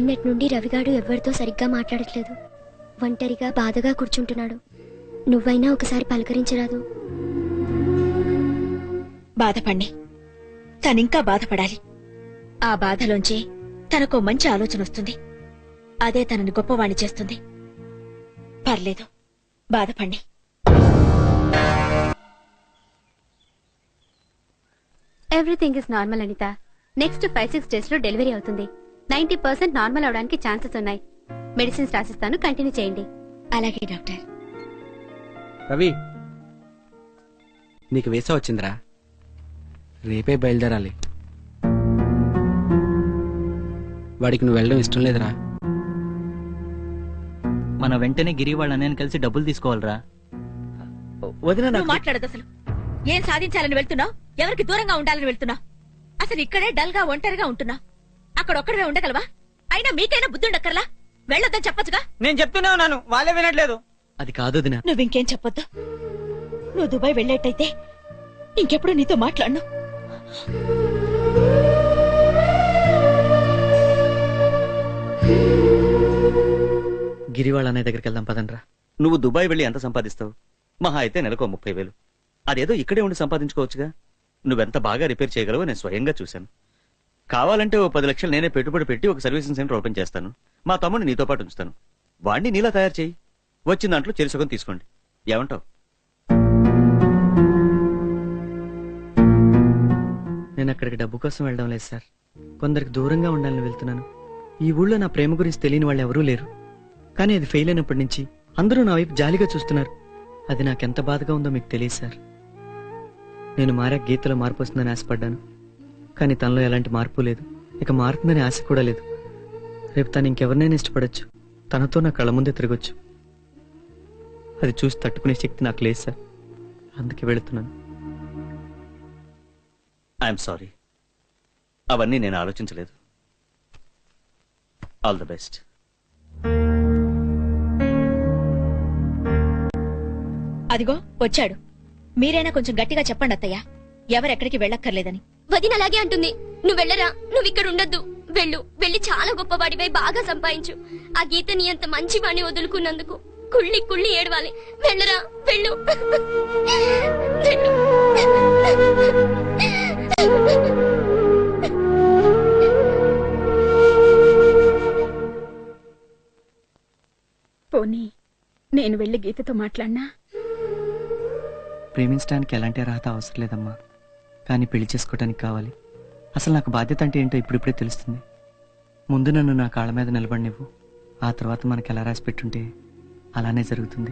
నిన్నటి నుండి రవిగాడు ఎవరితో సరిగ్గా మాట్లాడట్లేదు. ఒంటరిగా బాధగా కూర్చుంటున్నాడు. నువ్వైనా ఒకసారి పలకరించరాదు. బాధపడి తనింకా బాధపడాలి. ఆ బాధలోంచి తనకో మంచి ఆలోచన వస్తుంది. అదే తనని గొప్పవాణ్ణి చేస్తుంది. పర్లేదు బాధపడి everything is normal Anitha next five six డేస్లో డెలివరీ అవుతుంది. నైన్టీ పర్సెంట్ నార్మల్ అవడానికి ఛాన్సెస్ ఉన్నాయి. మెడిసిన్స్ రాసిస్తాను కంటిన్యూ చేయండి. అలాగే డాక్టర్. రవి నీకు వీసా వచ్చిందిరా. రేపే బయలుదేరాలి. వాడికి నువ్వు వెళ్ళడం ఇష్టం లేదురా. మన వెంటనే గిరి వాళ్ళ అన్నయ్యని కలిసి డబ్బులు తీసుకోవాలిరా. వదిన మాట్లాడదు అసలు. ఏం సాధించాలని వెళ్తున్నావు? ఎవరికి దూరంగా ఉండాలని వెళ్తున్నావు? అసలు ఇక్కడే డల్గా ఒంటరిగా ఉంటున్నా అక్కడ ఒక్కడవే ఉండగలవా? అయినా మీకైనా బుద్ధి ఉండక్కర్లా? వెళ్ళొద్దని చెప్పొచ్చుగా? నేను చెప్తూనే ఉన్నాను వాళ్ళే వినట్లేదు. అది కాదు నువ్వు ఇంకేం చెప్పొద్దు? నువ్వు దుబాయ్ వెళ్ళేట్టయితే ఇంకెప్పుడు నీతో మాట్లాడను. గిరి వాళ్ళ అన్నయ్య దగ్గరికి వెళ్దాం పదండ్రా. నువ్వు దుబాయ్ వెళ్ళి ఎంత సంపాదిస్తావు? మహా అయితే నెలకో ముప్పై వేలు. అదేదో ఇక్కడే ఉండి సంపాదించుకోవచ్చుగా. నువ్వెంత బాగా రిపేర్ చేయగలవో నేను స్వయంగా చూశాను. కావాలంటే ఓ పది లక్షలు నేనే పెట్టుబడి పెట్టి ఒక సర్వీసింగ్ సెంటర్ ఓపెన్ చేస్తాను. మా తమ్ముడిని నీతో పాటు ఉంచుతాను. వాడిని నీలా తయారు చేయి. వచ్చిన దాంట్లో చెరుసుకొని తీసుకోండి. ఏమంటావు? నేను అక్కడికి డబ్బు కోసం వెళ్ళడం లేదు సార్. కొందరికి దూరంగా ఉండాలని వెళ్తున్నాను. ఈ ఊళ్ళో నా ప్రేమ గురించి తెలియని వాళ్ళు ఎవరూ లేరు. కానీ అది ఫెయిల్ అయినప్పటి నుంచి అందరూ నా వైపు జాలిగా చూస్తున్నారు. అది నాకెంత బాధగా ఉందో మీకు తెలియదు సార్. నేను మారా గీతలో మార్పు వస్తుందని ఆశపడ్డాను. కానీ తనలో ఎలాంటి మార్పు లేదు. ఇక మారుతుందని ఆశ కూడా లేదు. రేపు తను ఇంకెవరినైనా ఇష్టపడొచ్చు. తనతో నా కళ్ళ ముందే తిరగొచ్చు. అది చూసి తట్టుకునే శక్తి నాకు లేదు సార్. అందుకే వెళుతున్నాను. I'm sorry. అవన్నీ నేను ఆలోచించలేదు. All the best. అదిగో వచ్చాడు. మీరైనా కొంచెం గట్టిగా చెప్పండి అత్తయ్య ఎవరెక్కడికి వెళ్ళక్కర్లేదని. వదిన అలాగే అంటుంది. నువ్వు వెళ్ళరా? నువ్వు ఇక్కడ ఉండొద్దు. వెళ్ళు. వెళ్ళి చాలా గొప్పవాడివై బాగా సంపాదించు. ఆ గీతని అంత మంచి వాణ్ణి వదులుకున్నందుకు కుళ్ళి కుళ్ళి ఏడవాలి. వెళ్ళరా? వెళ్ళు వెళ్ళు. పోనీ నేను వెళ్ళి గీతతో మాట్లాడినా? ప్రేమించడానికి ఎలాంటి అర్హత అవసరం లేదమ్మా. కానీ పెళ్ళి చేసుకోవటానికి కావాలి. అసలు నాకు బాధ్యత అంటే ఏంటో ఇప్పుడిప్పుడే తెలుస్తుంది. ముందు నన్ను నా కాళ్ళ మీద నిలబడినివ్వు. ఆ తర్వాత మనకి ఎలా రాసి పెట్టుంటే అలానే జరుగుతుంది.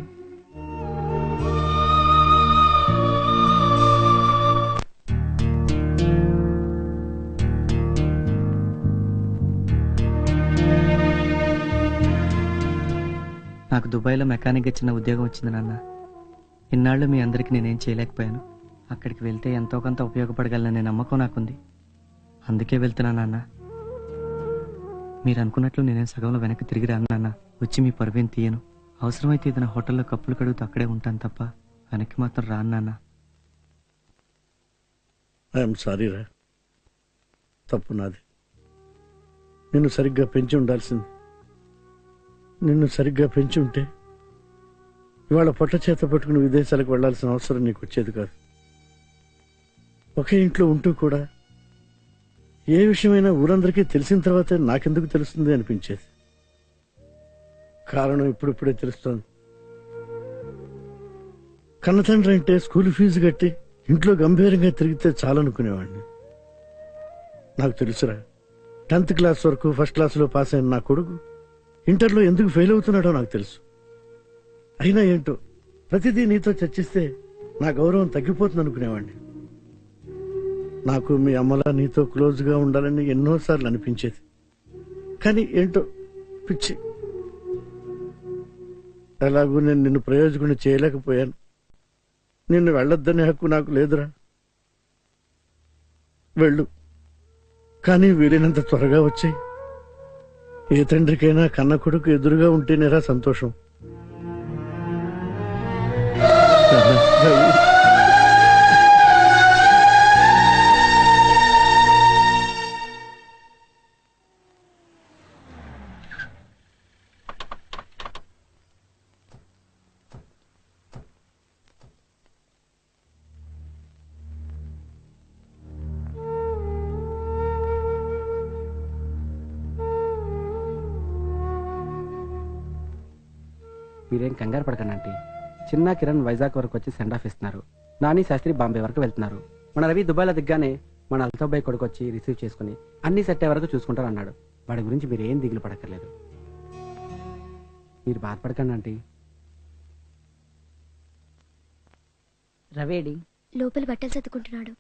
నాకు దుబాయ్లో మెకానిక్గా చిన్న ఉద్యోగం వచ్చింది నాన్న. ఇన్నాళ్ళు మీ అందరికీ నేనేం చేయలేకపోయాను. అక్కడికి వెళ్తే ఎంతో కొంత ఉపయోగపడగలననే నమ్మకం నాకుంది. అందుకే వెళ్తున్నా నాన్న. మీరు అనుకున్నట్లు నేనేం సగంలో వెనక్కి తిరిగి రాను నాన్న. వచ్చి మీ పరువేం తీయను. అవసరమైతే ఏదైనా హోటల్లో కప్పులు కడుగుతూ అక్కడే ఉంటాను తప్ప వెనక్కి మాత్రం రాను నాన్న. ఐఎమ్ సారీ రా. తప్పు నాది. నిన్ను సరిగ్గా పెంచి ఉండాల్సింది. నిన్ను సరిగ్గా పెంచి ఉంటే ఇవాళ పొట్ట చేత పట్టుకుని విదేశాలకు వెళ్ళాల్సిన అవసరం నీకు వచ్చేది కాదు. ఒకే ఇంట్లో ఉంటూ కూడా ఏ విషయమైనా ఊరందరికీ తెలిసిన తర్వాతే నాకెందుకు తెలుస్తుంది అనిపించేది. కారణం ఇప్పుడిప్పుడే తెలుస్తోంది. కన్నతండ్రి అంటే స్కూల్ ఫీజు కట్టి ఇంట్లో గంభీరంగా తిరిగితే చాలనుకునేవాడిని. నాకు తెలుసురా టెన్త్ క్లాస్ వరకు ఫస్ట్ క్లాస్లో పాస్ అయిన నా కొడుకు ఇంటర్లో ఎందుకు ఫెయిల్ అవుతున్నాడో నాకు తెలుసు. అయినా ఏంటో ప్రతిదీ నీతో చర్చిస్తే నా గౌరవం తగ్గిపోతుంది అనుకునేవాడిని నాకు మీ అమ్మలా నీతో క్లోజ్గా ఉండాలని ఎన్నోసార్లు అనిపించేది. కానీ ఏంటో పిచ్చి. ఎలాగూ నేను నిన్ను ప్రయోజకుని చేయలేకపోయాను. నిన్ను వెళ్ళొద్దనే హక్కు నాకు లేదురా. వెళ్ళు. కానీ వీలైనంత త్వరగా వచ్చాయి. ఏ తండ్రికైనా కన్న కొడుకు ఎదురుగా ఉంటేనేరా సంతోషం. మీరేం కంగారు పడకండి ఆంటీ. చిన్న కిరణ్ వైజాగ్ వరకు వచ్చి సెండ్ ఆఫ్ ఇస్తున్నారు. నాని శాస్త్రి బాంబే వరకు వెళ్తున్నారు. మన రవి దుబాయ్లో దిగ్గానే మన అల్తోబాయ్ కొడుకు వచ్చి రిసీవ్ చేసుకుని అన్ని సెట్ అయ్యే వరకు చూసుకుంటారు అన్నాడు. వాడి గురించి మీరు ఏం దిగులు పడక్కర్లేదు. మీరు బాధపడకండి ఆంటీ. రవేడి. లోపల బట్టలు సర్దుకుంటున్నాడు.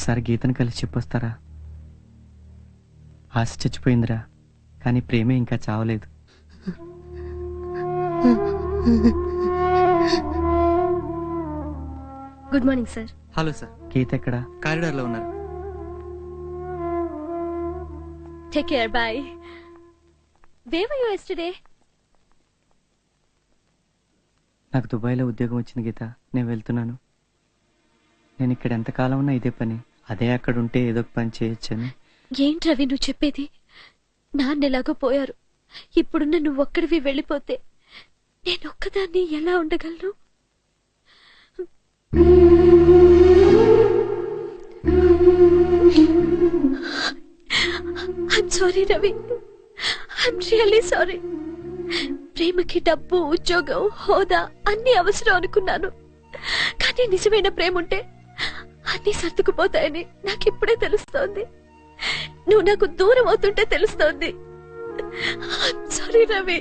ఒకసారి గీతను కలిసి చెప్పొస్తారా? ఆశ చచ్చిపోయిందిరా కానీ ప్రేమే ఇంకా చావలేదు. Good morning sir. Hello sir. Geetha ఎక్కడా? కారిడార్లో ఉన్నారు take care bye wave you yesterday నాకు దుబాయ్లో ఉద్యోగం వచ్చింది గీత. నేను వెళ్తున్నాను. నేను ఇక్కడ ఎంతకాలం ఉన్నా ఇదే పని. అదే అక్కడ ఉంటే ఏదో పని చేయొచ్చని. ఏంటి రవి నువ్వు చెప్పేది? నాన్న ఎలాగో పోయారు. ఇప్పుడున్న నువ్వు ఒక్కడివి వెళ్ళిపోతే నేను ఒక్కదాన్ని ఎలా ఉండగలను? Sorry Ravi. I'm really sorry ప్రేమకి డబ్బు ఉద్యోగం హోదా అన్ని అవసరం అనుకున్నాను. కానీ నిజమైన ప్రేమ ఉంటే అన్ని సర్దుకుపోతాయని నాకు ఇప్పుడే తెలుస్తోంది. నువ్వు నాకు దూరం అవుతుంటే తెలుస్తోంది. Sorry Ravi.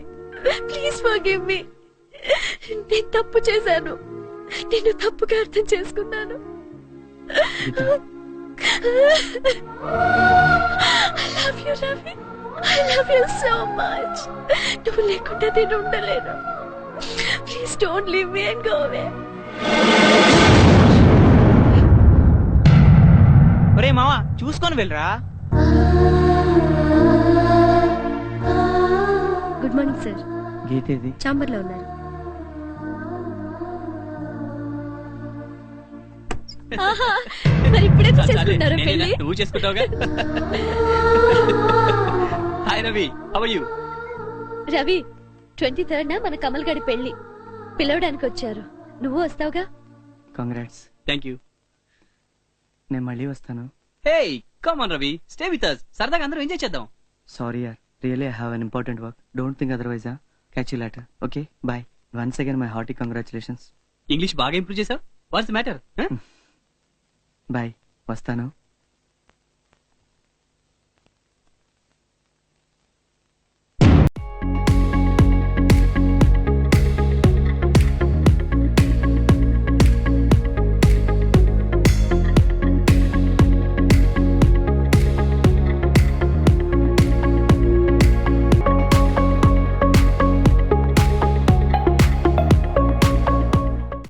Please forgive me నేను తప్పు చేశాను. నేను తప్పుగా అర్థం చేసుకున్నాను. I love you Ravi. I love you so much నువ్వు లేకుండా నేను ఉండలేను. Please don't leave me and go away ఒరే మావా చూసుకొని వెళ్ళరా? Good morning sir. గీత ఇది చాంబర్లో ఉన్నారు. ఆహా మరి ఇప్పుడే చేసుకున్నారు పెళ్ళి నువ్వు చేసుకుంటావుగా? Hi Ravi how you Ravi twenty third మన కమల్ గడి పెళ్ళి పిలవడానికి వచ్చారు నువ్వు వస్తావుగా? కంగ్రాట్స్ థ్యాంక్ యూ నేను మళ్ళీ వస్తాను. Hey come on Ravi stay with us. సరదాగా అందరం ఎంజాయ్ చేద్దాం. సారీ యార్ really I have an important work don't think otherwise catch you later okay bye once again my hearty congratulations English బాగా improve చేసావు? What's matter bye వస్తాను.